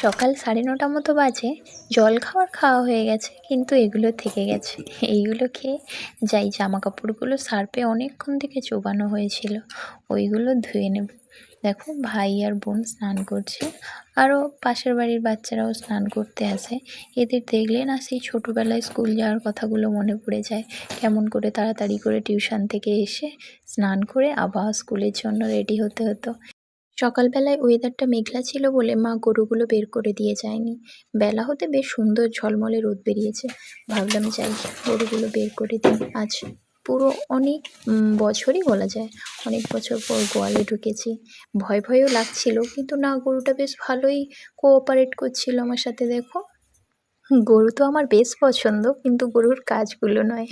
সকাল সাড়ে নটা মতো বাজে, জল খাবার খাওয়া হয়ে গেছে, কিন্তু এগুলো থেকে গেছে। এইগুলো খেয়ে যাই জামা কাপড়গুলো সার্ফে অনেকক্ষণ থেকে চোবানো হয়েছিল, ওইগুলো ধুয়ে নেব। দেখো, ভাই আর বোন স্নান করছে, আরও পাশের বাড়ির বাচ্চারাও স্নান করতে আসে। এদের দেখলে না সেই ছোটোবেলায় স্কুল যাওয়ার কথাগুলো মনে পড়ে যায়। কেমন করে তাড়াতাড়ি করে টিউশন থেকে এসে স্নান করে আবার স্কুলের জন্য রেডি হতে হতো। সকালবেলায় ওয়েদারটা মেঘলা ছিল বলে মা গরুগুলো বের করে দিয়ে যায়নি। বেলা হতে বেশ সুন্দর ঝলমলে রোদ বেরিয়েছে। ভাবলাম যাই, গরুগুলো বের করে দিই। আজ পুরো অনেক বছরই বলা যায়, অনেক বছর পর গোয়ালে ঢুকেছি। ভয় ভয়ও লাগছিল, কিন্তু না, গরুটা বেশ ভালোই কোঅপারেট করছিল আমার সাথে, দেখো। গরু তো আমার বেশ পছন্দ, কিন্তু গরুর কাজগুলো নয়।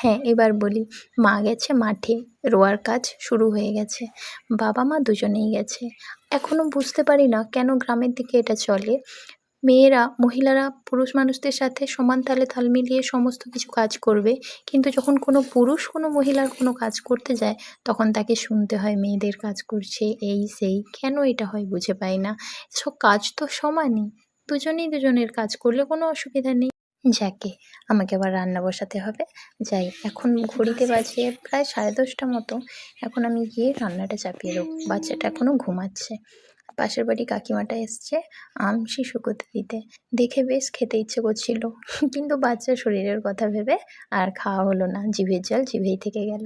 হ্যাঁ এবার বলি। মা গেছে মাঠে, রোয়ার কাজ শুরু হয়ে গেছে। বাবা মা দুজনেই গেছে। এখনও বুঝতে পারি না কেন গ্রামের দিকে এটা চলে। মেয়েরা, মহিলারা, পুরুষ মানুষদের সাথে সমান তালে তাল মিলিয়ে সমস্ত কিছু কাজ করবে। কিন্তু যখন কোনো পুরুষ, কোনো মহিলার কোনো কাজ করতে যায়, তখন তাকে শুনতে হয় মেয়েদের কাজ করছে, এই সেই। কেন এটা হয় বুঝে পাই না। সব কাজ তো সমানই। দুজনেই দুজনের কাজ করলে কোনো অসুবিধা নেই। যাকে আমাকে আবার রান্না বসাতে হবে। যাই, এখন ঘড়িতে বাজে প্রায় সাড়ে দশটা মতো। এখন আমি গিয়ে রান্নাটা চাপিয়ে দেবো। বাচ্চাটা এখনও ঘুমাচ্ছে। পাশের বাড়ি কাকিমাটা এসছে আম, শিশু করতে দিতে? দেখে বেশ খেতে ইচ্ছে করছিল। কিন্তু বাচ্চার শরীরের কথা ভেবে আর খাওয়া হলো না। জিভের জল জিভেই থেকে গেল।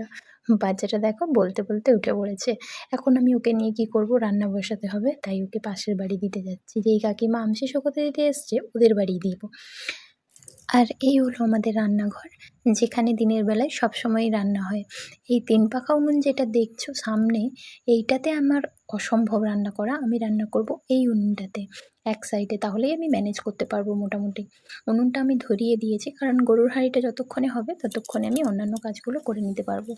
বাচ্চাটা দেখো বলতে বলতে উঠে পড়েছে। এখন আমি ওকে নিয়ে কি করব? রান্না বসাতে হবে। তাই ওকে পাশের বাড়ি দিতে যাচ্ছি। যেই কাকিমা আম, শিশু করতে দিতে এসছে ওদের বাড়ি দিব। আর এই হলো আমাদের রান্নাঘর, যেখানে দিনের বেলায় সবসময়ই রান্না হয়। এই তিন পাখা উনুন যেটা দেখছ সামনে, এইটাতে আমার অসম্ভব রান্না করা, আমি রান্না করব এই উনুনটাতে। এক সাইডে তাহলেই আমি ম্যানেজ করতে পারব মোটামুটি। উনুনটা আমি ধরিয়ে দিয়েছি, কারণ গরুর হাঁড়িটা যতক্ষণে হবে ততক্ষণে আমি অন্যান্য কাজগুলো করে নিতে পারব।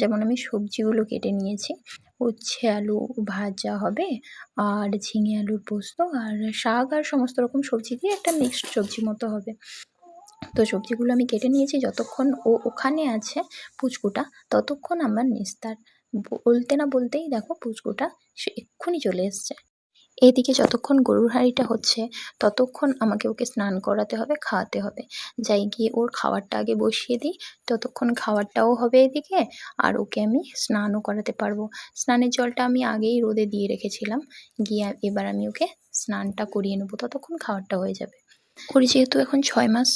যেমন আমি সবজিগুলো কেটে নিয়েছি, উচ্ছে আলু ভাজা হবে, আর ঝিঙে আলুর পোস্ত, আর শাক, আর সমস্ত রকম সবজি দিয়ে একটা মিক্সড সবজি মতো হবে। তো সবজিগুলো আমি কেটে নিয়েছি, যতক্ষণ ও ওখানে আছে পুচকুটা, ততক্ষণ আমার নিস্তার বলতে না বলতেই দেখো পুচকুটা সে এক্ষুনি চলে এসছে। এদিকে যতক্ষণ গরুর হাঁড়িটা হচ্ছে, ততক্ষণ আমাকে ওকে স্নান করাতে হবে, খাওয়াতে হবে। যাই গিয়ে ওর খাবারটা আগে বসিয়ে দিই, ততক্ষণ খাবারটাও হবে এদিকে, আর ওকে আমি স্নানও করাতে পারব। স্নানের জলটা আমি আগেই রোদে দিয়ে রেখেছিলাম, গিয়ে এবার আমি ওকে স্নানটা করিয়ে নেব, ততক্ষণ খাবারটা হয়ে যাবে। ওর যেহেতু এখন ছয় মাস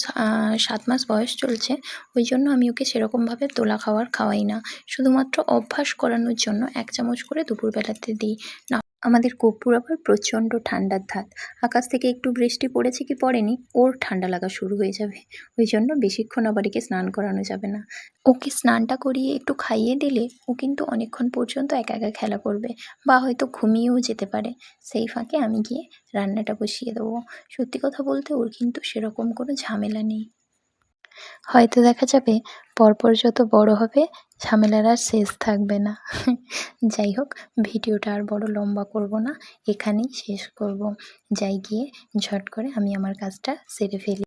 সাত মাস বয়স চলছে, ওই জন্য আমি ওকে সেরকমভাবে তোলা খাওয়ার খাওয়াই না। শুধুমাত্র অভ্যাস করানোর জন্য এক চামচ করে দুপুরবেলাতে দিই। না আমাদের কর্পূর আবার প্রচণ্ড ঠান্ডার ধাত। আকাশ থেকে একটু বৃষ্টি পড়েছে কি পড়েনি, ওর ঠান্ডা লাগা শুরু হয়ে যাবে। ওই জন্য বেশিক্ষণ আবার একে স্নান করানো যাবে না। ওকে স্নানটা করিয়ে একটু খাইয়ে দিলে ও কিন্তু অনেকক্ষণ পর্যন্ত একা একা খেলা করবে বা হয়তো ঘুমিয়েও যেতে পারে। সেই ফাঁকে আমি গিয়ে রান্নাটা বসিয়ে দেবো। সত্যি কথা বলতে ওর কিন্তু সেরকম কোনো ঝামেলা নেই। হয়তো দেখা যাবে পরপর যত বড় হবে, ঝামেলার আর শেষ থাকবে না। যাই হোক, ভিডিওটা আর বড় লম্বা করব না, এখানেই শেষ করব। যাই গিয়ে ঝট করে আমি আমার কাজটা সেরে ফেলি।